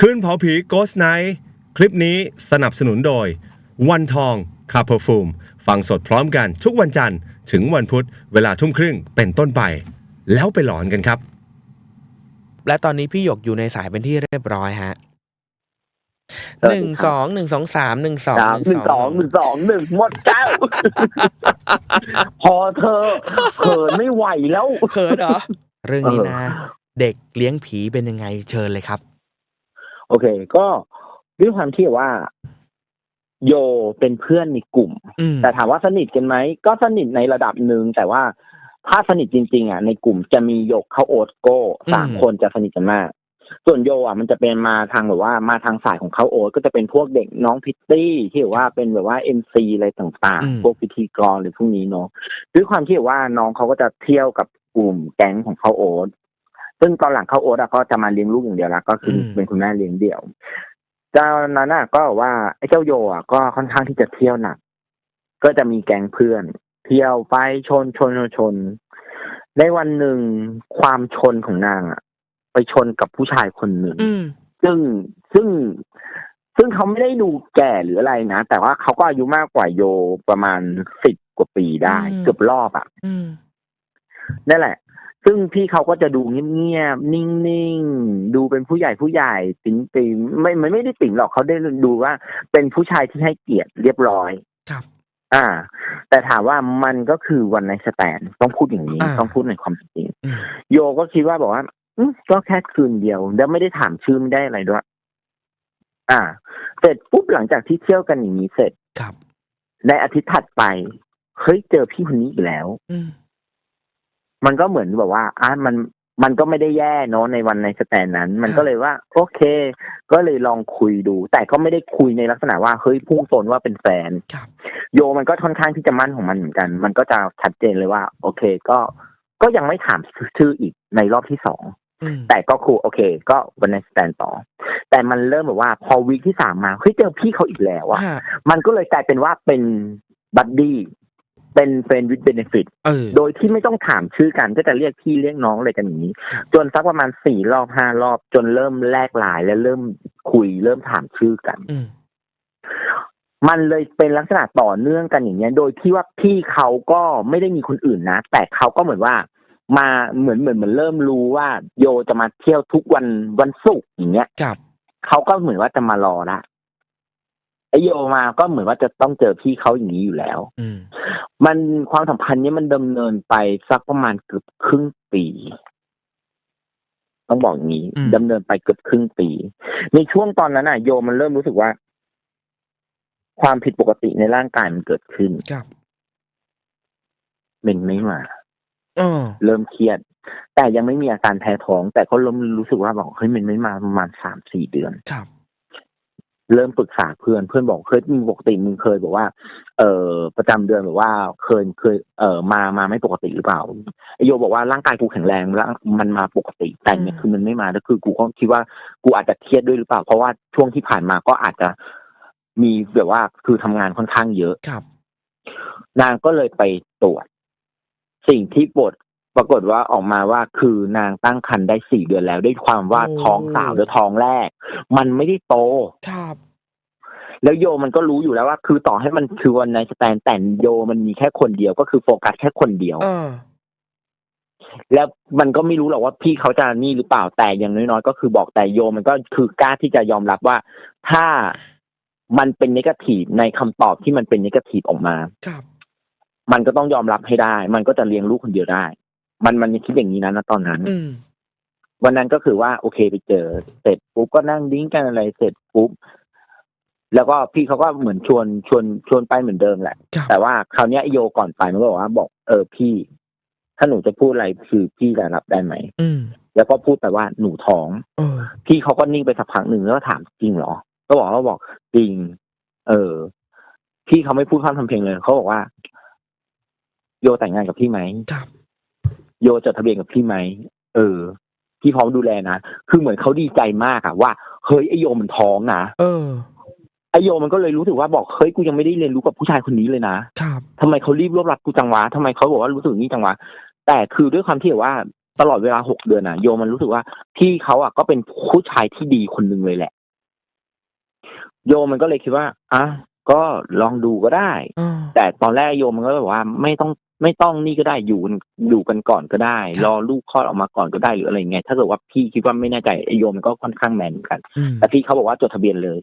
คืนเผาผี Ghost Night คลิปนี้สนับสนุนโดย วันทองคาเพอร์ฟูมฟังสดพร้อมกันทุกวันจันทร์ถึงวันพุธเวลาทุ่มครึ่งเป็นต้นไป แล้วไปหลอนกันครับ และตอนนี้พี่หยกอยู่ในสายเป็นที่เรียบร้อยฮะสวัหสดีนึ่งครับสองหนึ่งสองสามหนึ่งสองสามหนึ่งสองหนึ่งสองหนึ่งหมดแก้วพอเธอเขินไม่ไหวแล้วเขินเหรอ เรื่องนี้นะเออเด็กเลี้ยงผีเป็นยังไงเชิญเลยครับ โอเค ก็ด้วยความที่ว่า โยเป็นเพื่อนในกลุ่มอืมแต่ถามว่าสนิทกันไหม ก็สนิทในระดับหนึ่งแต่ว่าถ้าสนิทจริง ๆ อะ ในกลุ่มจะมีโยกเข้าโอ๊ตโก้สามคนจะสนิทกันมาก ส่วนโยอะมันจะเป็นมาทางแบบว่ามาทางสายของเขาโอ๊ตก็จะเป็นพวกเด็กน้องพิตตี้ที่แบบว่าเป็นแบบว่าเอ็มซีอะไรต่างอืมๆพวกพิธีกรหรือพวกนี้เนาะด้วยความที่แบบว่าน้องเขาก็จะเที่ยวกับกลุ่มแก๊งของเขาโอ๊ต ซึ่งตอนหลังเขาโอ๊ตอะก็จะมาเลี้ยงลูกอย่างเดียวละก็คืออมเป็นคุณแม่เลี้ยงเดี่ยว เจ้านั้นน่ะก็บอกว่าไอ้เจ้าโยอะก็ค่อนข้างที่จะเที่ยวหนัก ก็จะมีแก๊งเพื่อน เที่ยวไปชนชนชนชน ในวันหนึ่งความชนของนางอะ ไปชนกับผู้ชายคนหนึ่งอืมซึ่งซึ่งซึ่งเขาไม่ได้ดูแก่หรืออะไรนะ แต่ว่าเขาก็อายุมากกว่าโยประมาณสิบกว่าปีได้อืมเกือบรอบอะอืมนั่นแหละ ซึ่งพี่เขาก็จะดูเงียบๆนิ่งๆดูเป็นผู้ใหญ่ผู้ใหญ่ติ๋งติมไม่ไม่ไม่ได้ติ๋งหรอกเขาได้ดูว่า เป็นผู้ชายที่ให้เกียรติเรียบร้อยครับ อ่า แต่ถามว่ามันก็คือวันในสแตนต้องพูดอย่างนี้ อ่า ต้องพูดในความเป็นจริงอืมโยก็คิดว่าบอกว่าอืมก็แค่คืนเดียว แล้วไม่ได้ถามชื่อไม่ได้อะไรด้วย อ่า เสร็จปุ๊บหลังจากที่เที่ยวกันอย่างนี้เสร็จ ครับ ในอาทิตย์ถัดไป เฮ้ยเจอพี่คนนี้อีกแล้ว อืม มันก็เหมือนแบบว่าอะมันมันก็ไม่ได้แย่เนอะในวันในสแตนนั้น มันก็เลยว่า โอเค ก็เลยลองคุยดู แต่ก็ไม่ได้คุยในลักษณะว่าเฮ้ยพุ่งตนว่าเป็นแฟนครับโยมันก็ค่อนข้างที่จะมั่นของมันเหมือนกัน มันก็จะชัดเจนเลยว่า โอเค ก็ก็ยังไม่ถามชื่ออีกในรอบที่สองอืมแต่ก็ครูโอเค ก็วันในสแตนต่อ แต่มันเริ่มแบบว่า พอวีคที่สามมาเฮ้ยเจอพี่เขาอีกแล้วอะฮะมันก็เลยกลายเป็นว่าเป็นบัดดี้ เป็นเฟรนด์วิดเบนฟิตเออโดยที่ไม่ต้องถามชื่อกันก็จะเรียกพี่เรียกน้องอะไรกันอย่างนี้ครับจนสักประมาณสี่รอบห้ารอบ จนเริ่มแลกไลายและเริ่มคุยเริ่มถามชื่อกันอืมมันเลยเป็นลักษณะต่อเนื่องกันอย่างเงี้ย โดยที่ว่าพี่เขาก็ไม่ได้มีคนอื่นนะ แต่เขาก็เหมือนว่า มาเหมือนเหมือนเหมือนเริ่มรู้ว่า โยจะมาเที่ยวทุกวันวันศุกร์อย่างเงี้ยครับเขาก็เหมือนว่าจะมารอละไอโยมาก็เหมือนว่าจะต้องเจอพี่เขาอย่างนี้อยู่แล้วอื มมันความสัมพันธ์เนี้ยมันดำเนินไปสักประมาณเกือบครึ่งปีต้องบอกอย่างนี้อืมดำเนินไปเกือบครึ่งปี ในช่วงตอนนั้นน่ะโยมันเริ่มรู้สึกว่า ความผิดปกติในร่างกายมันเกิดขึ้นครับเป็นไม่มาเออเริ่มเครียด แต่ยังไม่มีอาการแพ้ท้อง แต่ก็เริ่มรู้สึกว่าบอกเฮ้ยมันไม่มาประมาณสามสี่เดือนครับ เริ่มปรึกษาเพื่อนเพื่อนบอกเคยมึงปกติมึงเคยบอกว่า เออประจำเดือนแบบว่าเคยเคยเออมามาไม่ปกติหรือเปล่าไอโยบอกว่าร่างกายกูแข็งแรงแล้วมันมาปกติแต่เนี่ยอืมคือมันไม่มาแล้วคือกูก็คิดว่ากูอาจจะเครียดด้วยหรือเปล่า เพราะว่าช่วงที่ผ่านมาก็อาจจะมีแบบว่าคือทำงานค่อนข้างเยอะครับ นางก็เลยไปตรวจ สิ่งที่ปวด ปรากฏว่าออกมาว่าคือนางตั้งครรภ์ได้สี่เดือนแล้ว ด้วยความว่าโอ้ท้องสาวหรือท้องแรก มันไม่ได้โตครับแล้วโยมันก็รู้อยู่แล้วว่า คือต่อให้มันคือวันในสแตนแต่โยมันมีแค่คนเดียวก็คือโฟกัสแค่คนเดียวเออแล้วมันก็ไม่รู้หรอกว่าพี่เขาจะนี่หรือเปล่าแต่อย่างน้อยๆก็คือบอกแต่โยมันก็คือกล้าที่จะยอมรับว่า ถ้ามันเป็นนกาทีฟในคำตอบที่มันเป็นนกาทีฟออกมาครับ มันก็ต้องยอมรับให้ได้ มันก็จะเลี้ยงลูกคนเดียวได้ มันมันยังคิดอย่างนี้นะณตอนนั้น อืม วันนั้นก็คือว่าโอเคไปเจอ เสร็จปุ๊บก็นั่งดิ้งกันอะไรเสร็จปุ๊บแล้วก็พี่เขาก็เหมือนชวนชวนชวนไปเหมือนเดิมแหละ ครับ แต่ว่าคราวเนี้ยไอ้โยก่อนไปมันก็บอกว่าบอกเออพี่ ถ้าหนูจะพูดอะไรคือพี่จะรับได้ไหม อืม แล้วก็พูดไปว่าหนูท้อง เออ พี่เขาก็นิ่งไปสักพักหนึ่งแล้วก็ถามจริงเหรอ ก็บอกเขาบอกจริง เออ พี่เขาไม่พูดข้ามทำเพลงเลยเขาบอกว่า โยแต่งงานกับพี่ไหมครับ โยจดทะเบียนกับพี่ไหมเออ พี่พร้อมดูแลนะคือเหมือนเขาดีใจมากอะว่าเฮ้ยไอโยมันท้องนะเออไอโยมันก็เลยรู้สึกว่าบอกเฮ้ยกูยังไม่ได้เรียนรู้กับผู้ชายคนนี้เลยนะครับทำไมเขารีบรวบรัดกูจังวะทำไมเขาบอกว่ารู้สึกนี่จังวะแต่คือด้วยความที่แบบว่าตลอดเวลาหกเดือนอะโยมันรู้สึกว่าพี่เขาอะก็เป็นผู้ชายที่ดีคนหนึ่งเลยแหละ โยมันก็เลยคิดว่าอะก็ลองดูก็ได้อ่าแต่ตอนแรกโยมมันก็แบบว่าไม่ต้อง ไม่ต้องนี่ก็ได้อยู่อยู่กันก่อนก็ได้ครับรอลูกคลอดออกมาก่อนก็ได้หรืออะไรเงี้ยถ้าเกิดว่าพี่คิดว่าไม่แน่ใจไอ้โยมมันก็ค่อนข้างแมนเหมือนกันอืมแต่พี่เขาบอกว่าจดทะเบียนเลย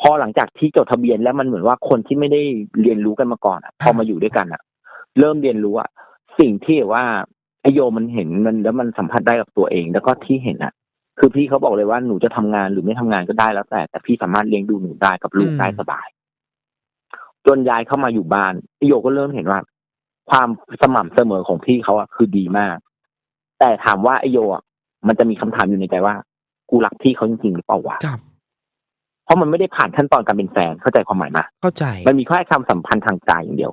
พอหลังจากที่จดทะเบียนแล้วมันเหมือนว่าคนที่ไม่ได้เรียนรู้กันมาก่อนอะพอมาอยู่ด้วยกันอะเริ่มเรียนรู้อะสิ่งที่ว่าไอโยมมันเห็นมันแล้วมันสัมผัสได้กับตัวเอง แล้วก็ที่เห็นอะคือพี่เขาบอกเลยว่าหนูจะทำงานหรือไม่ทำงานก็ได้แล้วแต่ แต่พี่สามารถเลี้ยงดูหนูได้กับลูกได้สบาย จนย้ายเข้ามาอยู่บ้านไอโยก็เริ่มเห็นว่า ความสม่ำเสมอของพี่เขาอะคือดีมาก แต่ถามว่าไอโยอะมันจะมีคำถามอยู่ในใจว่า กูรักพี่เขาจริงๆหรือเปล่าวะครับเพราะมันไม่ได้ผ่านขั้นตอนการเป็นแฟนเข้าใจความหมายมาเข้าใจ มันมีแค่ความสัมพันธ์ทางใจอย่างเดียว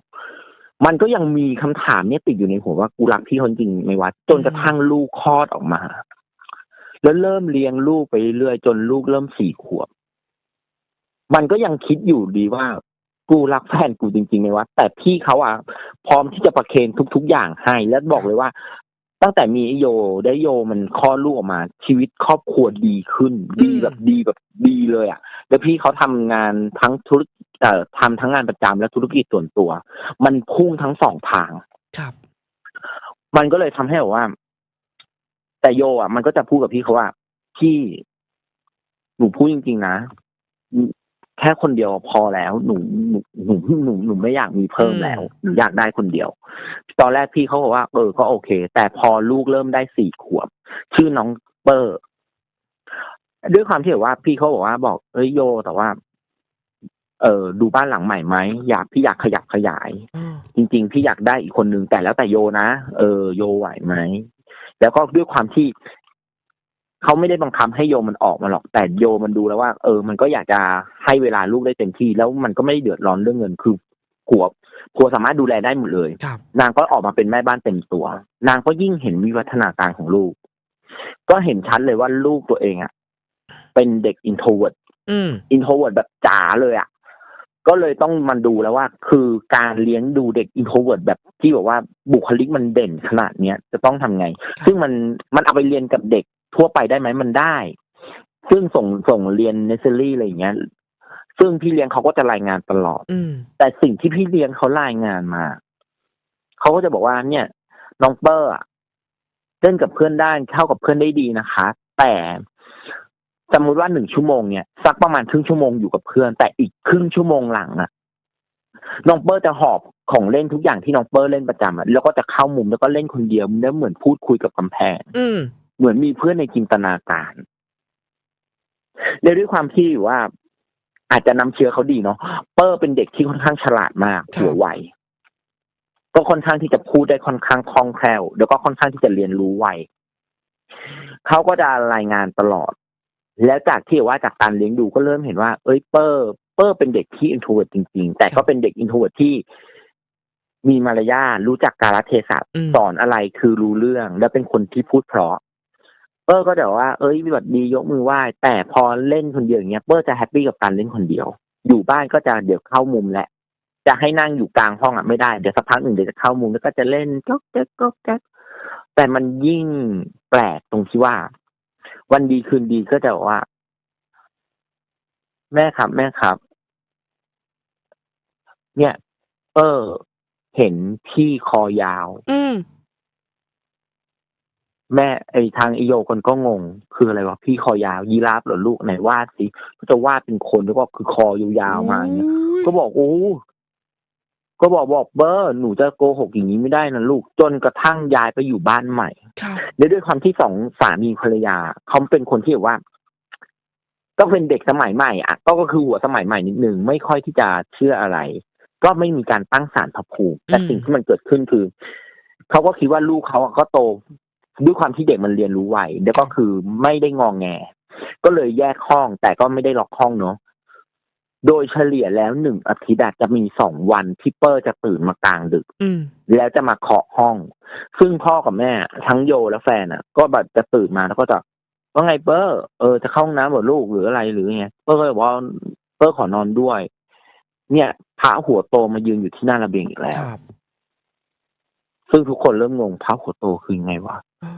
มันก็ยังมีคำถามเนี่ยติดอยู่ในหัวว่ากูรักพี่เขาจริงไหมวะจนกระทั่งลูกคลอดออกมา แล้วเริ่มเลี้ยงลูกไปเรื่อยๆจนลูกเริ่มสี่ขวบ มันก็ยังคิดอยู่ดีว่า กูรักแฟนกูจริงๆไหมวะแต่พี่เขาอะพร้อมที่จะประเคนทุก ๆ อย่างให้แล้วบอกเลยว่า ตั้งแต่มีไอ้โยได้โยมันคลอดลูกออกมา ชีวิตครอบครัวดีขึ้น ดีแบบดีแบบดีเลยอะ แล้วพี่เขาทำงานทั้งธุรกิจเอ่อทำทั้งงานประจำและธุรกิจส่วนตัว มันพุ่งทั้งสองทางครับ มันก็เลยทำให้แบบว่า แต่โยอะ มันก็จะพูดกับพี่เขาว่าพี่หนูพูดจริงๆนะ แค่คนเดียวพอแล้วหนูหนูหนูหนูหนูไม่อยากมีเพิ่มแล้วหนูอยากได้คนเดียว ตอนแรกพี่เขาบอกว่า เออก็โอเค แต่พอลูกเริ่มได้สี่ขวบ ชื่อน้องเปอร์ด้วยความที่แบบว่า พี่เขาบอกว่าบอกเอ้ยโย แต่ว่า เออดูบ้านหลังใหม่ไหมอยากพี่อยากขยับขยายอ่าจริง ๆ พี่อยากได้อีกคนนึงแต่แล้วแต่โยนะเออโยไหวไหมแล้วก็ด้วยความที่ เขาไม่ได้บังคับให้โยมันออกมาหรอก แต่โยมันดูแล้วว่า เออ มันก็อยากจะให้เวลาลูกได้เต็มที่ แล้วมันก็ไม่ได้เดือดร้อนเรื่องเงิน คือผัวผัวสามารถดูแลได้หมดเลย ครับ นางก็ออกมาเป็นแม่บ้านเต็มตัว นางก็ยิ่งเห็นวิวัฒนาการของลูก ก็เห็นชัดเลยว่าลูกตัวเองอะเป็นเด็กอินโทรเวิร์ดอืม อินโทรเวิร์ดแบบจ๋าเลยอะ่ะ ก็เลยต้องมันดูแล้วว่า คือการเลี้ยงดูเด็กอินโทรเวิร์ดแบบที่แบบว่าบุคลิกมันเด่นขนาดเนี้ยจะต้องทำไง ซึ่งมันมันเอาไปเรียนกับเด็ก ทั่วไปได้ไหมมันได้ ซึ่งส่งส่งเรียนเนสเซอรี่อะไรอย่างเงี้ยซึ่งพี่เลี้ยงเขาก็จะรายงานตลอดอืมแต่สิ่งที่พี่เลี้ยงเขารายงานมาเขาก็จะบอกว่าเนี่ย น้องเปอร์อะเล่นกับเพื่อนได้เข้ากับเพื่อนได้ดีนะคะ แต่สมมติว่าหนึ่งชั่วโมงเนี่ยสักประมาณครึ่งชั่วโมงอยู่กับเพื่อน แต่อีกครึ่งชั่วโมงหลังอะน้องเปอร์จะหอบของเล่นทุกอย่างที่น้องเปอร์เล่นประจำอะแล้วก็จะเข้ามุมแล้วก็เล่นคนเดียวแล้วเหมือนพูดคุยกับกำแพง อืม เหมือนมีเพื่อนในจินตนาการแล้วด้วยความที่ว่า อาจจะนำเชื้อเขาดีเนาะเปอร์เป็นเด็กที่ค่อนข้างฉลาดมากครับหัวไวก็ค่อนข้างที่จะพูดได้ค่อนข้างคล่องแคล่วแล้วก็ค่อนข้างที่จะเรียนรู้ไวเขาก็จะรายงานตลอด แล้วจากที่ว่าจากการเลี้ยงดูก็เริ่มเห็นว่า เอ้ยเปอร์เปอร์เป็นเด็กที่อินโทรเวิร์ดจริง ๆ แต่ก็เป็นเด็กอินโทรเวิร์ดที่มีมารยาทรู้จักกาลเทศะอืมสอนอะไรคือรู้เรื่อง แล้วเป็นคนที่พูดเพราะ เปอร์ก็จะว่าเอ้ยแบบดียกมือไหว้แต่พอเล่นคนเดียวอย่างเงี้ยเปอร์จะแฮปปี้กับการเล่นคนเดียว อยู่บ้านก็จะเดี๋ยวเข้ามุมแหละ จะให้นั่งอยู่กลางห้องอะไม่ได้เดี๋ยวสักพักหนึ่งเดี๋ยวจะเข้ามุมแล้วก็จะเล่นก็แก๊กก็แก๊กแต่มันยิ่งแปลกตรงที่ว่า วันดีคืนดีก็จะบอกว่า แม่ครับ แม่ครับ เนี่ยเออเห็นพี่คอยาว อื แม่ไอทางไอโยคนก็งง คืออะไรวะพี่คอยาวยีราฟเหรอลูกไหนวาดสิก็จะวาดเป็นคนแล้วก็คือคอยาวๆมาอย่างเงี้ยก็บอกโอ้ก็บอกบอกเบอร์หนูจะโกหกอย่างนี้ไม่ได้นะลูก จนกระทั่งย้ายไปอยู่บ้านใหม่ครับและด้วยความที่สองสามีภรรยาเขาเป็นคนที่แบบว่าก็เป็นเด็กสมัยใหม่อะก็ก็คือหัวสมัยใหม่นิดนึงไม่ค่อยที่จะเชื่ออะไร ก็ไม่มีการตั้งศาลพระภูมิแต่อืมสิ่งที่มันเกิดขึ้นคือเขาก็คิดว่าลูกเขาอะก็โต ด้วยความที่เด็กมันเรียนรู้ไวแล้วก็คือไม่ได้งองแง ก็เลยแยกห้องแต่ก็ไม่ได้ล็อกห้องเนาะโดยเฉลี่ยแล้วหนึ่งอาทิตย์อะจะมีสองวันที่เปอร์จะตื่นมากลางดึกอืมแล้วจะมาเคาะห้อง ซึ่งพ่อกับแม่ ทั้งโยและแฟนอะ ก็แบบจะตื่นมาแล้วก็จะว่าไงเปอร์เออจะเข้าห้องน้ำเหรอลูกหรืออะไรหรือไงเปอร์ก็เลยบอกว่าเปอร์ขอนอนด้วย เนี่ยพระหัวโตมายืนอยู่ที่หน้าระเบียงอีกแล้วครับซึ่งทุกคนเริ่มงงพระหัวโตคือยังไงวะ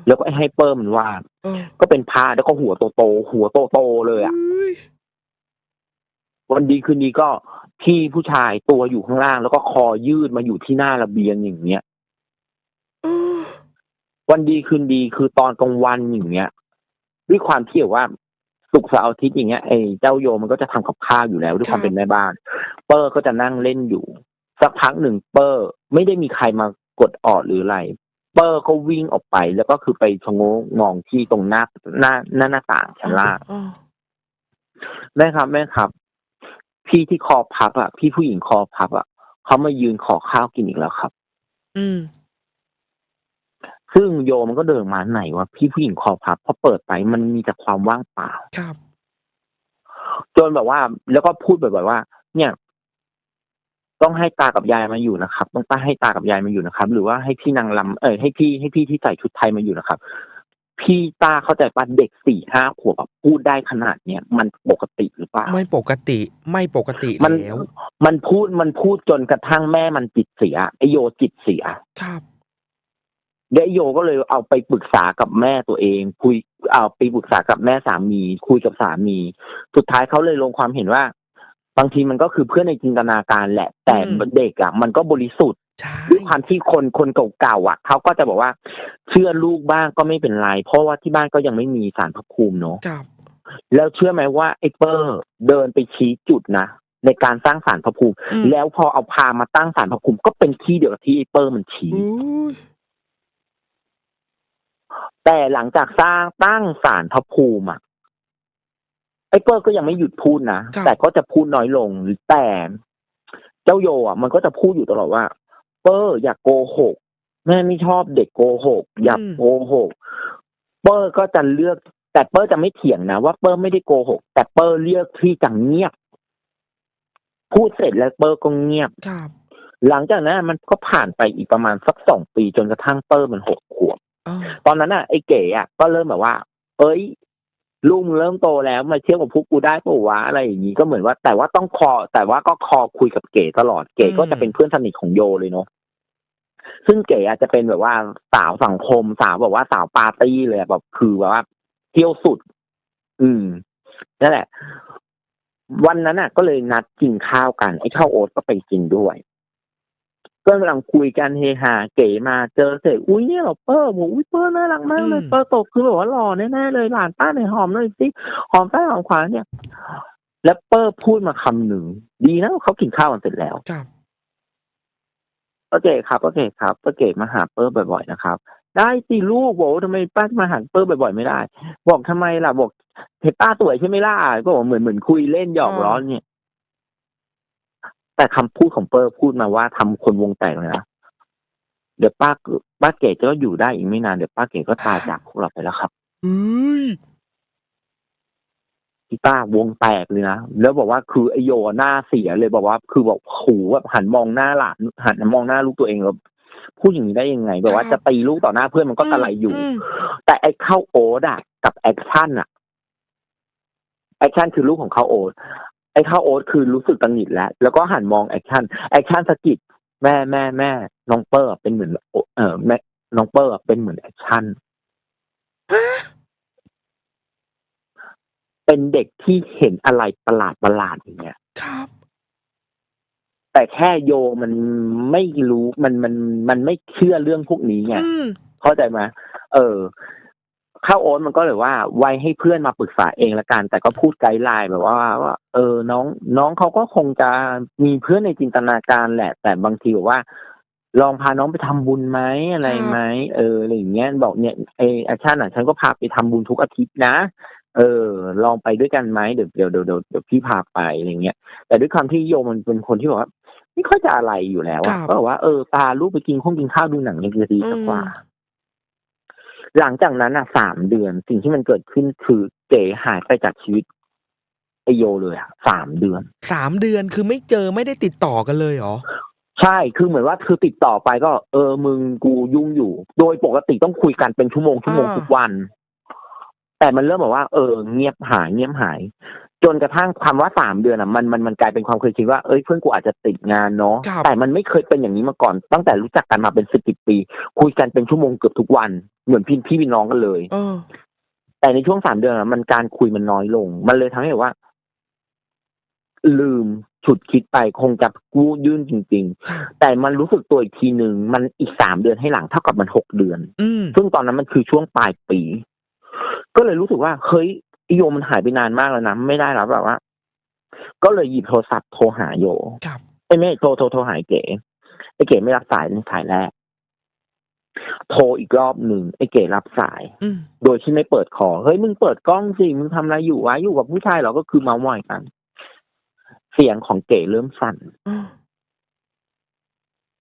แล้วก็ให้เปิ้ลมันวาดเออก็เป็นพระแล้วก็หัวโตๆหัวโตๆเลยอะอุ้ยวันดีคืนดีก็พี่ผู้ชายตัวอยู่ข้างล่าง แล้วก็คอยืดมาอยู่ที่หน้าระเบียงอย่างเงี้ยเออวันดีคืนดีคือตอนกลางวันอย่างเงี้ยด้วยความที่แบบว่าสุกร์เสาร์อาทิตย์อย่างเงี้ยไอ้เจ้าโยมันก็จะทำกับข้าวอยู่แล้วด้วยความเป็นแม่บ้าน เปอร์ก็จะนั่งเล่นอยู่ สักพักหนึ่งเปอร์ไม่ได้มีใครมากดออดหรืออะไร เปอร์ก็วิ่งออกไป แล้วก็คือไปชะโงกมองที่ตรงหน้าหน้าหน้าหน้าต่างชั้นล่างเออแม่ครับแม่ครับ พี่ที่คอพับอะ พี่ผู้หญิงคอพับอะเขามายืนขอข้าวกินอีกแล้วครับ อืม ซึ่งโยมันก็เดินมาไหนว่าพี่ผู้หญิงคอพับพอเปิดไปมันมีแต่ความว่างเปล่า ครับ จนแบบว่า แล้วก็พูดบ่อยๆว่า เนี่ย ต้องให้ตากับยายมาอยู่นะครับ ต้องตาให้ตากับยายมาอยู่นะครับ หรือว่าให้พี่นางลำเออให้พี่ให้พี่ที่ใส่ชุดไทยมาอยู่นะครับ พี่ตาเข้าใจปะเด็กสี่ห้าขวบอะพูดได้ขนาดเนี้ยมันปกติหรือเปล่าไม่ปกติไม่ปกติมันแล้ว มันพูดมันพูดจนกระทั่งแม่มันจิตเสียไอโยจิตเสียครับและไอ้โยก็เลยเอาไปปรึกษากับแม่ตัวเอง คุยเอาไปปรึกษากับแม่สามี คุยกับสามี สุดท้ายเขาเลยลงความเห็นว่า บางทีมันก็คือเพื่อนในจินตนาการแหละ แต่อืมเด็กอะ มันก็บริสุทธิ์ใช่ด้วยความที่คนคนเก่าๆอะเขาก็จะบอกว่า เชื่อลูกบ้างก็ไม่เป็นไร เพราะว่าที่บ้านก็ยังไม่มีสารพระภูมิเนาะครับแล้วเชื่อไหมว่าไอ้เปอร์เดินไปชี้จุดนะในการสร้างสารพระภูมิอืมแล้วพอเอาพามาตั้งสารพระภูมิ ก็เป็นที่เดียวกับที่ไอ้เปอร์มันชี้อุ้ยแต่หลังจากสร้างตั้งศาลพระภูมิอะ ไอ้เปิ้ลก็ยังไม่หยุดพูดนะครับแต่ก็จะพูดน้อยลงแต่เจ้าโยอะมันก็จะพูดอยู่ตลอดว่า เปิ้ลอย่าโกหกแม่ไม่ชอบเด็กโกหก อย่าโกหก เปิ้ลก็จะเลือก แต่เปิ้ลจะไม่เถียงนะว่าเปิ้ลไม่ได้โกหก แต่เปิ้ลเลือกที่จะเงียบ พูดเสร็จแล้วเปิ้ลก็เงียบครับหลังจากนั้นมันก็ผ่านไปอีกประมาณสักสองปีจนกระทั่งเปิ้ลมันหกขวบเออตอนนั้นอะไอ้เก๋อะก็เริ่มแบบว่า เอ้ย ลูกมึงเริ่มโตแล้วมาเทียบกับพวกกูได้ปะวะอะไรอย่างนี้ก็เหมือนว่า แต่ว่าต้องคอ แต่ว่าก็คอคุยกับเก๋ตลอดเก๋ก็จะเป็นเพื่อนสนิทของโยเลยเนาะซึ่งเก๋อาจจะเป็นแบบว่าสาวสังคมสาวแบบว่าสาวปาร์ตี้เลยอะแบบคือแบบว่า เที่ยวสุด อืมนั่นแหละ วันนั้นอะ ก็เลยนัดกินข้าวกันไอ้ข้าวโอ๊ตก็ไปกินด้วย ก็กำลังคุยกันเฮฮาเก๋มาเจอเสร็จอุ้ยเนี่ยเหรอเปิ้ลบอกอุ้ยเปิ้ลน่ารักมากเลยอืมเปิ้ลโตคือแบบว่าหล่อแน่ๆเลยหลานป้าเนี่ยหอมเลยสิหอมซ้ายหอมขวาเนี่ย แล้วเปิ้ลพูดมาคำหนึ่งดีนะเขากินข้าวกันเสร็จแล้วครับป้าเก๋ครับป้าเก๋ครับป้าเก๋มาหาเปิ้ลบ่อยๆนะครับ ได้สิลูกบอกว่าทำไมป้ามาหาเปิ้ลบ่อยๆไม่ได้ บอกทำไมล่ะบอกเห็นป้าสวยใช่ไหมล่ะก็บอกเหมือนเหมือนคุยเล่นหยอกล้อเนี่ย แต่คำพูดของเปิ้ลพูดมาว่าทำคนวงแตกเลยนะเดี๋ยวป้าป้าเก๋ก็อยู่ได้อีกไม่นานเดี๋ยวป้าเก๋ก็ตายจากพวกเราไปแล้วครับเฮ้ยพี่ป้าวงแตกเลยนะแล้วบอกว่าคือไอโยหน้าเสียเลยบอกว่า คือบอกหูแบบหันมองหน้าหลานหันมองหน้าลูกตัวเองแล้วพูดอย่างนี้ได้ยังไงแบบว่าจะตีลูกต่อหน้าเพื่อนมันก็กระไรอยู่มแต่ไอ้เข้าโอ๊ตอะกับแอคชั่นอะแอคชั่นคือลูกของเข้าโอ๊ต ไอ้เข้าโอ๊ตคือรู้สึกตังหงิดแล้ว แล้วก็หันมองแอคชั่นแอคชั่นสะกิดแม่แม่แม่น้องเปอร์เป็นเหมือนเออแม่น้องเปอร์เป็นเหมือนแอคชั่นเป็นเด็กที่เห็นอะไรประหลาดประหลาดอย่างเงี้ยครับ แต่แค่โยมันไม่รู้มันมันมันไม่เชื่อเรื่องพวกนี้ไงอืมเข้าใจไหมเออเข้าโอ๊ตมันก็เลยว่า ไว้ให้เพื่อนมาปรึกษาเองละกัน แต่ก็พูดไกด์ไลน์แบบว่าว่า เออน้องน้องเขาก็คงจะมีเพื่อนในจินตนาการแหละ แต่บางทีบอกว่า ลองพาน้องไปทำบุญไหมอะไรไหมเอออะไรอย่างเงี้ยบอกเนี่ยไอแอคชั่นอะฉันก็พาไปทำบุญทุกอาทิตย์นะ เออ ลองไปด้วยกันไหมเดี๋ยวเดี๋ยวเดี๋ยวเดี๋ยวเดี๋ยวพี่พาไปอะไรเงี้ยแต่ด้วยความที่โยมมันเป็นคนที่บอกว่าไม่ค่อยจะอะไรอยู่แล้วครัอะบก็บอกว่าเออตาลูกไปกินข้องกินข้าวดูหนังยังจะดีสักกว่าอืม หลังจากนั้นอะสามเดือนสิ่งที่มันเกิดขึ้นคือเก๋หายไปจากชีวิตไอโยเลยอะสามเดือนสามเดือนคือไม่เจอไม่ได้ติดต่อกันเลยเหรอใช่คือเหมือนว่าคือติดต่อไปก็ เออมึงกูยุ่งอยู่ โดยปกติต้องคุยกันเป็นชั่วโมงชั่วโมงอ่าทุกวัน แต่มันเริ่มแบบว่า เออ เงียบหายเงียบหายจจ นกระทั่งความว่าสามเดือนอะมันมันมันกลายเป็นความเคยชินว่าเอ้ยเพื่อนกูอาจจะติดงานเนาะครับ แต่มันไม่เคยเป็นอย่างนี้มาก่อน ตั้งแต่รู้จักกันมาเป็นสิบสิบปี คุยกันเป็นชั่วโมงเกือบทุกวัน เหมือนพี่พี่พี่น้องกันเลย เออ แต่ในช่วงสามเดือนอะมันการคุยมันน้อยลง มันเลยทำให้แบบว่า ลืมฉุดคิดไปคงจะกู้ยื่นจริงครับๆแต่มันรู้สึกตัวอีกทีหนึ่งมันอีกสามเดือนให้หลังเท่ากับมันหกเดือน อืมซึ่งตอนนั้นมันคือช่วงปลายปี ก็เลยรู้สึกว่าเฮ้ย ไอโยมันหายไปนานมากแล้วนะไม่ได้แล้วแบบว่า ก็เลยหยิบโทรศัพท์โทรหาโยครับไอ้ยไม่โทรโทรโทรหาไอ้เก๋ไอ้เก๋ไม่รับสายในสายแรก โทรอีกรอบหนึ่งไอ้เก๋รับสายอืมโดยที่ไม่เปิดคอเฮ้ยมึงเปิดกล้องสิมึงทำอะไรอยู่วะอยู่กับผู้ชายเหรอก็คือเมาส์มอยกัน เสียงของเก๋เริ่มสั่นเออ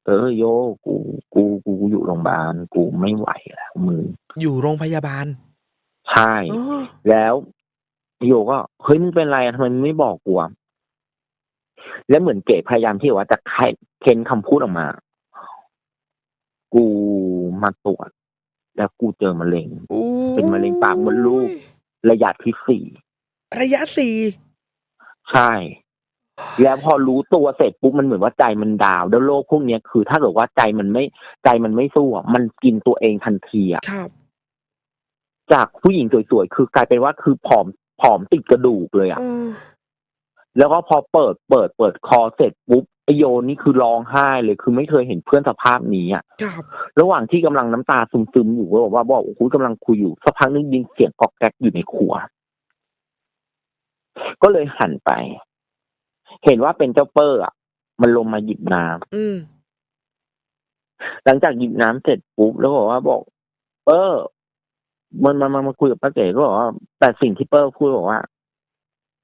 เออโยกูกูกูอยู่โรงพยาบาลกูไม่ไหวแล้วมึงอยู่โรงพยาบาล ใช่เออแล้ว โยก็เฮ้ยมึงเป็นไรอะทำไมมึงไม่บอกกูอะแล้วเหมือนเก๋พยายามที่ว่าจะไขเค้นคำพูดออกมา กูมาตรวจแล้วกูเจอมะเร็งอู้เป็นมะเร็งปากมดลูก ระยะที่สี่ระยะสี่ใช่ แล้วพอรู้ตัวเสร็จปุ๊บมันเหมือนว่าใจมันดาวน์แล้วโรคพวกเนี้ยคือ ถ้าเกิดว่าใจมันไม่ใจมันไม่สู้อะมันกินตัวเองทันทีอะครับจากผู้หญิงสวยๆคือกลายเป็นว่าคือผอม ผอมติดกระดูกเลยอะเออแล้วก็พอเปิดเปิดเปิดคอเสร็จปุ๊บไอโยนี่คือร้องไห้เลย คือไม่เคยเห็นเพื่อนสภาพนี้อะครับระหว่างที่กำลังน้ำตาซึมๆอยู่ก็บอกว่าบอกโอ้โหกำลังคุยอยู่สักพักนึงยินเสียงกอกแก๊กอยู่ในครัว ก็เลยหันไป เห็นว่าเป็นเจ้าเปอร์อะ มันลงมาหยิบน้ำอืมหลังจากหยิบน้ำเสร็จปุ๊บแล้วบอกว่าบอก เปอร์ มันมันมันมาคุยกับป้าเก๋ก็บอกว่าแต่สิ่งที่เปอร์พูดบอกว่า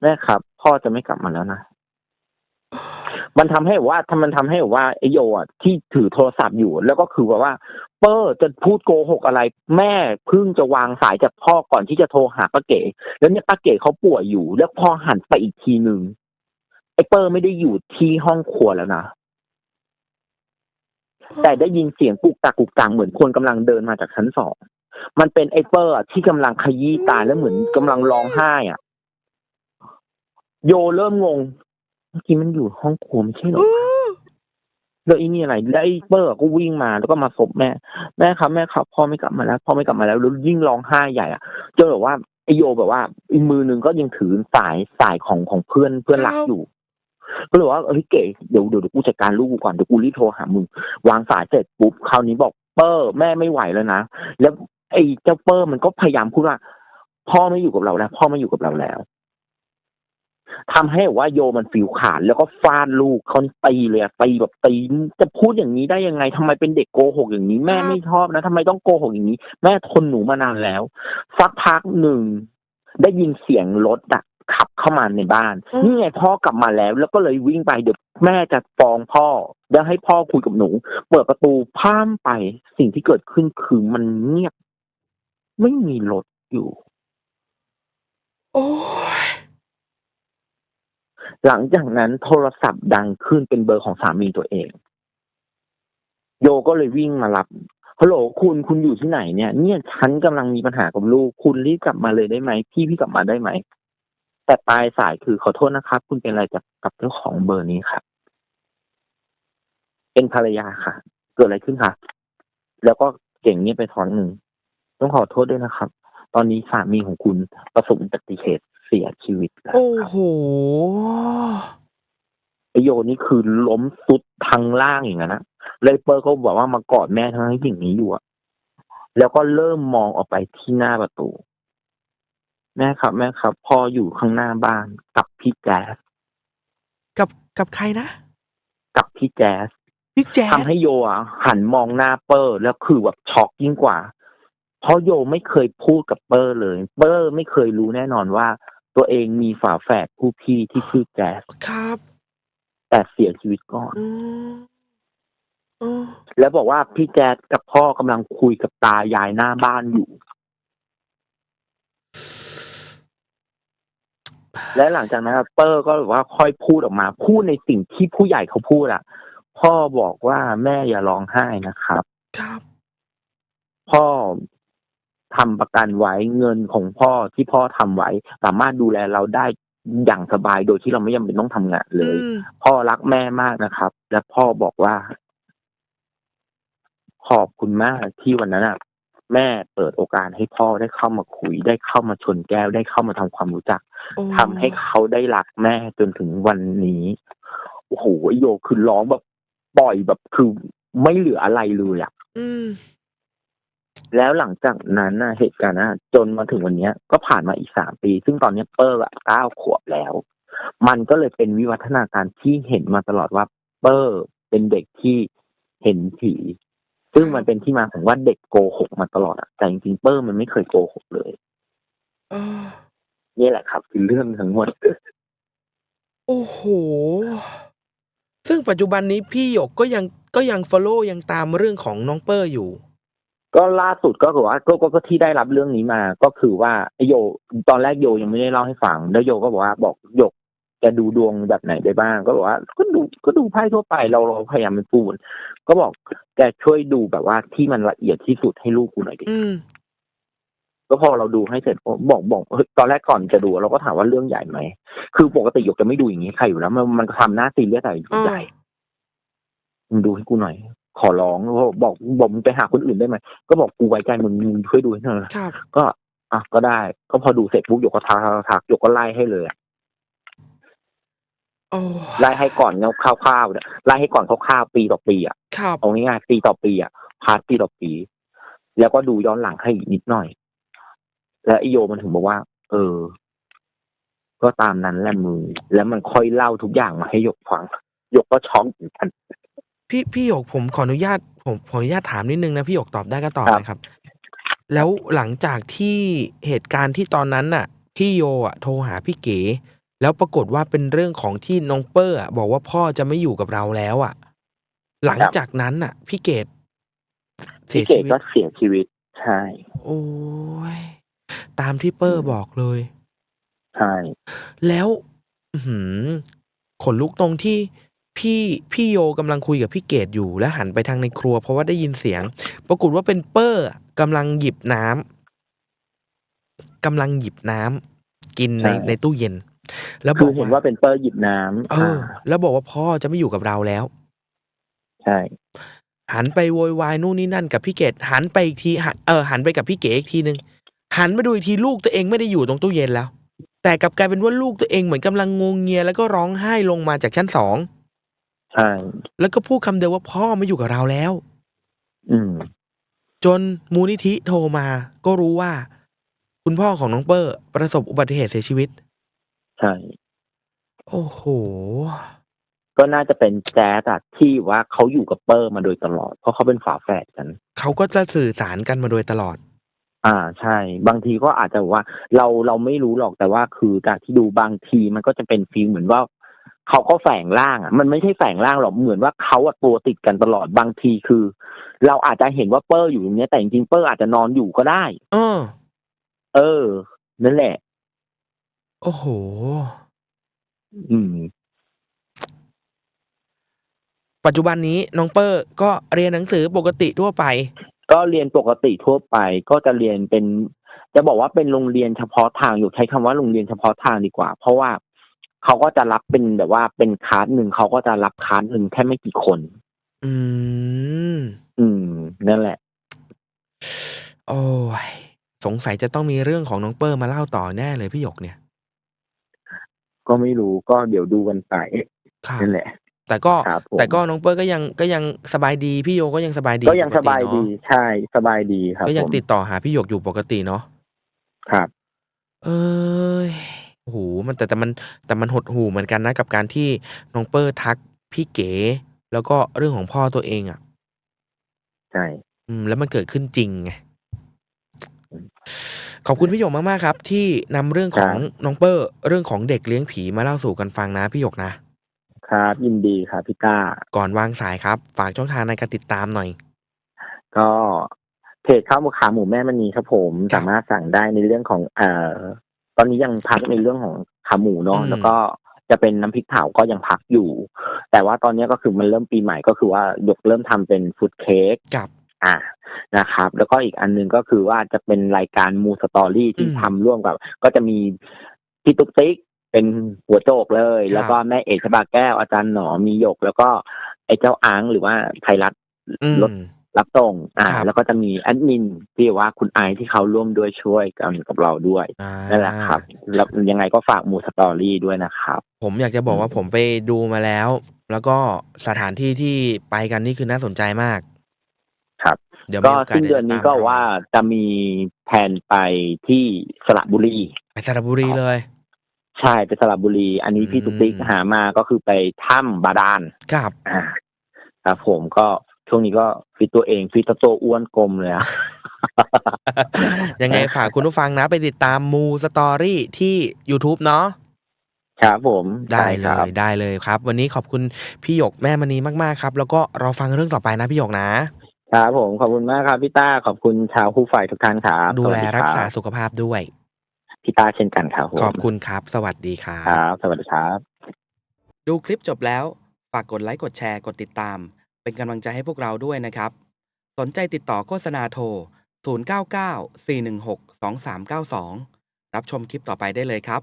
แม่ครับ พ่อจะไม่กลับมาแล้วนะมันทำให้ว่าทำมันทำให้ว่าไอโยอะที่ถือโทรศัพท์อยู่ แล้วก็คือว่าว่า เปอร์จะพูดโกหกอะไร แม่เพิ่งจะวางสายจากพ่อก่อนที่จะโทรหาป้าเก๋ แล้วเนี่ยป้าเก๋เขาป่วยอยู่ แล้วพอหันไปอีกทีหนึ่งไอเปอร์ไม่ได้อยู่ที่ห้องครัวแล้วนะแต่ได้ยินเสียงกุกกักกุกกังเหมือนคนกำลังเดินมาจากชั้นสอง มันเป็นไอเปอร์ที่กำลังขยี้ตาแล้วเหมือนกำลังร้องไห้อะ โยเริ่มงงเมื่อกี้มันอยู่ห้องครัวไม่ใช่เหรอแล้วอ้นี่อะไรแล้วไอ้เปอร์ก็วิ่งมาแล้วก็มาศพแม่ แม่ครับแม่ครับพ่อไม่กลับมาแล้วพ่อไม่กลับมาแล้วแล้วยิ่งร้องไห้ใหญ่อะจนแบบว่าไอโยแบบว่าอีมือหนึ่งก็ยังถือสายสายของของเพื่อนเพื่อนรักอยู่ก็เลยว่าเฮ้ยเก๋เดี๋ยวเดี๋ยวเดี๋ยวกูจัดการลูกกูก่อนเดี๋ยวกูรีบโทรหามึงวางสายเสร็จปุ๊บคราวนี้บอกเปอร์แม่ไม่ไหวแล้วนะแล้ว ไอ้เจ้าเปอร์มันก็พยายามพูดว่า พ่อไม่อยู่กับเราแล้ว พ่อไม่อยู่กับเราแล้วทำให้ว่าโยมันฟิวขาดแล้วก็ฟาดลูกเขาตีเลยอะตีแบบตีจะพูดอย่างนี้ได้ยังไงทำไมเป็นเด็กโกหกอย่างนี้ แม่ไม่ชอบนะทำไมต้องโกหกอย่างนี้ แม่ทนหนูมานานแล้วสักพักหนึ่งได้ยินเสียงรถอะขับเข้ามาในบ้านอืมนี่ไงพ่อกลับมาแล้ว แล้วก็เลยวิ่งไปเดี๋ยวแม่จะฟ้องพ่อ แล้วให้พ่อคุยกับหนู เปิดประตูพามไป สิ่งที่เกิดขึ้นคือมันเงียบ ไม่มีรถอยู่ โอ้ยหลังจากนั้นโทรศัพท์ดังขึ้นเป็นเบอร์ของสามีตัวเอง โยก็เลยวิ่งมารับฮัลโหลคุณคุณอยู่ที่ไหนเนี่ย เนี่ยฉันกำลังมีปัญหากับลูก คุณรีบกลับมาเลยได้ไหมพี่พี่กลับมาได้ไหมแต่ปลายสายคือขอโทษนะครับ คุณเป็นอะไรกับกับเจ้าของเบอร์นี้ครับเป็นภรรยาค่ะ เกิดอะไรขึ้นคะแล้วก็เก่งเงียบไปทอนหนึ่ง ต้องขอโทษด้วยนะครับ ตอนนี้สามีของคุณประสบอุบัติเหตุเสียชีวิตแล้วโอ้ครับโห ไอโยนี่คือล้มสุดทางล่างอย่างนั้นนะเลยเปอร์ก็บอกว่ามากอดแม่ทั้งที่อย่างนี้อยู่อะแล้วก็เริ่มมองออกไปที่หน้าประตู แม่ครับ แม่ครับพ่ออยู่ข้างหน้าบ้านกับพี่แจ๊สกับกับใครนะ กับพี่แจ๊สพี่แจ๊ทำให้โยอะหันมองหน้าเปอร์แล้วคือแบบช็อกยิ่งกว่า เพราะโยไม่เคยพูดกับเปอร์เลย เปอร์ไม่เคยรู้แน่นอนว่า ตัวเองมีฝาแฝดผู้พี่ที่ชื่อแจ๊สครับแต่เสียชีวิตก่อน อืมเออแล้วบอกว่าพี่แจ๊ดกับพ่อกำลังคุยกับตายายหน้าบ้านอยู่ และหลังจากนั้นเปอร์ก็แบบว่าค่อยพูดออกมา พูดในสิ่งที่ผู้ใหญ่เขาพูดอะพ่อบอกว่าแม่อย่าร้องไห้นะครับ ครับ พ่อ ทำประกันไว้เงินของพ่อที่พ่อทำไว้ สามารถดูแลเราได้อย่างสบายโดยที่เราไม่จำเป็นต้องทำงานเลยอืมพ่อรักแม่มากนะครับ และพ่อบอกว่า ขอบคุณมากที่วันนั้นอะแม่เปิดโอกาสให้พ่อได้เข้ามาคุย ได้เข้ามาชนแก้วได้เข้ามาทำความรู้จักโอ้ทำให้เขาได้รักแม่จนถึงวันนี้โอ้โหไอ้โยคือร้องแบบปล่อยแบบคือไม่เหลืออะไรเลยอะอืม แล้วหลังจากนั้นน่ะเหตุการณ์นะจนมาถึงวันเนี้ยก็ผ่านมาอีกสามปี ซึ่งตอนเนี้ยเปอร์อะเก้าขวบแล้ว มันก็เลยเป็นวิวัฒนาการที่เห็นมาตลอดว่า เปอร์เป็นเด็กที่เห็นผีซึ่งมันเป็นที่มาของว่าเด็กโกหกมาตลอดอะแต่จริงๆเปอร์มันไม่เคยโกหกเลยเออนี่แหละครับ คือเรื่องทั้งหมด โอ้โห ซึ่งปัจจุบันนี้พี่หยกก็ยังก็ยัง follow ยังตามเรื่องของน้องเปอร์อยู่ ก็ล่าสุดก็คือว่าก็ก็ก็ที่ได้รับเรื่องนี้มา ก็คือว่าไอ้โยตอนแรกโยยังไม่ได้เล่าให้ฟังแล้วโยก็บอกว่าบอกโยกจะดูดวงแบบไหนได้บ้าง ก็บอกว่าก็ดูก็ดูไพ่ทั่วไปเราเราพยายามเป็นปูนก็บอกแกช่วยดูแบบว่าที่มันละเอียดที่สุดให้ลูกกูหน่อยดิอืม ก็พอเราดูให้เสร็จผมบอกบอกเฮ้ยตอนแรกก่อนจะดู เราก็ถามว่าเรื่องใหญ่ไหมคือปกติโยกจะไม่ดูอย่างนี้ใครอยู่แล้ว มันมันทำหน้าซีเรียสอะไรอ่าใหญ่มึงดูให้กูหน่อย ขอร้องบอกบอกบอกมึงไปหาคนอื่นได้ไหมก็บอกกูไว้ใจมึงมึงช่วยดูให้หน่อยครับก็อะก็ได้ ก็พอดูเสร็จปุ๊บหยกก็ทักทักทักหยกก็ไล่ให้เลยอะโอ้ไล่ให้ก่อนเงาคร่าวๆเนี่ยไล่ให้ก่อนคร่าวๆปีต่อปีอะครับเอาง่ายๆปีต่อปีอะพาร์ทปีต่อปี แล้วก็ดูย้อนหลังให้อีกนิดหน่อย แล้วไอโยมันถึงบอกว่า เออ ก็ตามนั้นแหละมือ แล้วมันค่อยเล่าทุกอย่างมาให้หยกฟังหยกก็ช็อกเหมือนกัน พี่พี่หยกผมขออนุญาต ผมขออนุญาตถามนิดนึงนะพี่หยกตอบได้ก็ตอบครับนะครับ แล้วหลังจากที่เหตุการณ์ที่ตอนนั้นน่ะ พี่โยอะโทรหาพี่เก๋ แล้วปรากฏว่าเป็นเรื่องของที่น้องเปอร์อะบอกว่าพ่อจะไม่อยู่กับเราแล้วอะ หลังจากนั้นน่ะ พี่เกดเสีพี่ยเกชีดวิต ก็เสียชีวิตใช่โอ้ยตามที่เปอร์บอกเลย ใช่แล้ว อื้อหือขนลุกตรงที่ พี่พี่โยกำลังคุยกับพี่เกดอยู่และหันไปทางในครัว เพราะว่าได้ยินเสียง ปรากฏว่าเป็นเปอร์กำลังหยิบน้ำกำลังหยิบน้ำกินในในตู้เย็น แล้วบคืออกเห็นว่าว่าเป็นเปอร์หยิบน้ำเออ แล้วบอกว่าพ่อจะไม่อยู่กับเราแล้ว ใช่หันไปโวยวายนู่นนี่นั่นกับพี่เกดหันไปอีกทีหันเออหันไปกับพี่เก๋อีกทีหนึ่งหันมาดูอีกทีลูกตัวเองไม่ได้อยู่ตรงตู้เย็นแล้ว แต่กลับกลายเป็นว่าลูกตัวเองเหมือนกำลังงวงเงียแล้วก็ร้องไห้ลงมาจากชั้นสอง ใช่ แล้วก็พูดคำเดียวว่าพ่อไม่อยู่กับเราแล้ว อืม จนมูลนิธิโทรมาก็รู้ว่า คุณพ่อของน้องเปอร์ประสบอุบัติเหตุเสียชีวิต ใช่ โอ้โห ก็น่าจะเป็นแจ๊สอะที่ว่าเขาอยู่กับเปอร์มาโดยตลอด เพราะเขาเป็นฝาแฝดกัน เขาก็จะสื่อสารกันมาโดยตลอด อ่าใช่ บางทีก็อาจจะว่า เราเราไม่รู้หรอกแต่ว่าคือจากที่ดูบางทีมันก็จะเป็นฟีลเหมือนว่า เขาก็แฝงร่างอะ มันไม่ใช่แฝงร่างหรอกเหมือนว่าเขาอะตัวติดกันตลอดบางทีคือ เราอาจจะเห็นว่าเปอร์อยู่ตรงเนี้ยแต่จริงๆเปอร์อาจจะนอนอยู่ก็ได้เออ เออ นั่นแหละ โอ้โห อืม ปัจจุบันนี้น้องเปอร์ก็เรียนหนังสือปกติทั่วไป ก็เรียนปกติทั่วไป ก็จะเรียนเป็น จะบอกว่าเป็นโรงเรียนเฉพาะทางอยู่ใช้คำว่าโรงเรียนเฉพาะทางดีกว่า เพราะว่า เขาก็จะรับเป็นแบบว่าเป็นคลาสหนึ่งเขาก็จะรับคลาสหนึ่งแค่ไม่กี่คน อืม อืม นั่นแหละ โอ้ยสงสัยจะต้องมีเรื่องของน้องเปอร์มาเล่าต่อแน่เลยพี่หยกเนี่ย ก็ไม่รู้ก็เดี๋ยวดูกันไปครับนั่นแหละ แต่ก็ครับผม แต่ก็น้องเปอร์ก็ยังก็ยังสบายดีพี่โยก็ยังสบายดีก็ยังปสติบายดีเนอะใช่สบายดีครับก็ยังผมติดต่อหาพี่หยกอยู่ปกติเนาะครับ เอย โอ้โหมัน แต่ แต่มัน แต่มันหดหูเหมือนกันนะกับการที่น้องเปอร์ทักพี่เก๋ แล้วก็เรื่องของพ่อตัวเองอะใช่ อืม แล้วมันเกิดขึ้นจริงไงขอบคุณพี่หยกมาก ๆ ครับ ที่นำเรื่องของน้องเปอร์เรื่องของเด็กเลี้ยงผีมาเล่าสู่กันฟังนะพี่หยกนะ ครับ ยินดีครับพี่ต้า ก่อนวางสายครับ ฝากช่องทางในการติดตามหน่อย ก็เพจข้าวหมูขาหมูแม่มณีครับผมครับสามารถสั่งได้ในเรื่องของ เอ่อ ตอนนี้ยังพักในเรื่องของขาหมูเนาะอืม แล้วก็จะเป็นน้ำพริกเผาก็ยังพักอยู่ แต่ว่าตอนนี้ก็คือมันเริ่มปีใหม่ก็คือว่ายกเริ่มทำเป็นฟู้ดเค้ก กับ อ่านะครับ แล้วก็อีกอันหนึงก็คือว่าจะเป็นรายการมูสตอรี่ที่อืมทำร่วมกับ ก็จะมีพี่ตุ๊กติ๊กเป็นหัวโจกเลย ครับ แล้วก็แม่เอกชบาแก้วอาจารย์หนอมีหยก แล้วก็ไอ้เจ้าอังหรือว่าไทยรัฐอืม รถ รับส่งอ่า ครับ แล้วก็จะมีแอดมินที่ว่าคุณไอซ์ที่เขาร่วมด้วยช่วยกันกับเราด้วยอ่านั่นแหละครับแล้วยังไงก็ฝากมูสตอรี่ด้วยนะครับ ผมอยากจะบอกว่าผมไปดูมาแล้ว แล้วก็สถานที่ที่ไปกันนี่คือน่าสนใจมากครับ เดี๋ยวก็มีโอกาสสิ้นเดือนนี้ก็ดี๋ยวจะตมว่าจะมีแผนไปที่สระบุรี ไปสระบุรีเลย ใช่ไปสระบุรี อันนี้พี่อืม ตุ๊กติ๊กหามาก็คือไปถ้ำบาดาล ครับ อ่าครับผมก็ ช่วงนี้ก็ฟิตตัวเองฟิตตัวอ้วนกลมเลยอะยังไงฝากคุณผู้ฟังนะ ไปติดตามมูสตอรี่ที่ YouTube เนาะครับผมได้ใช่เลครับยได้เลยครับ วันนี้ขอบคุณพี่หยกแม่มณีมากๆครับ แล้วก็รอฟังเรื่องต่อไปนะพี่หยกนะครับผมขอบคุณมากครับพี่ต้าขอบคุณชาวผู้ฝ่ายทุกท่านครับดูแลสวัสรักคษาบสุขภาพด้วยพี่ต้าเช่นกันครับผมขอบคุณครับ สวัสดีครัคบรับ สวัสดีครับ ดูคลิปจบแล้ว ฝากกดไลค์กดแชร์กดติดตาม เป็นกำลังใจให้พวกเราด้วยนะครับ สนใจติดต่อโฆษณาโทร 099 416 2392 รับชมคลิปต่อไปได้เลยครับ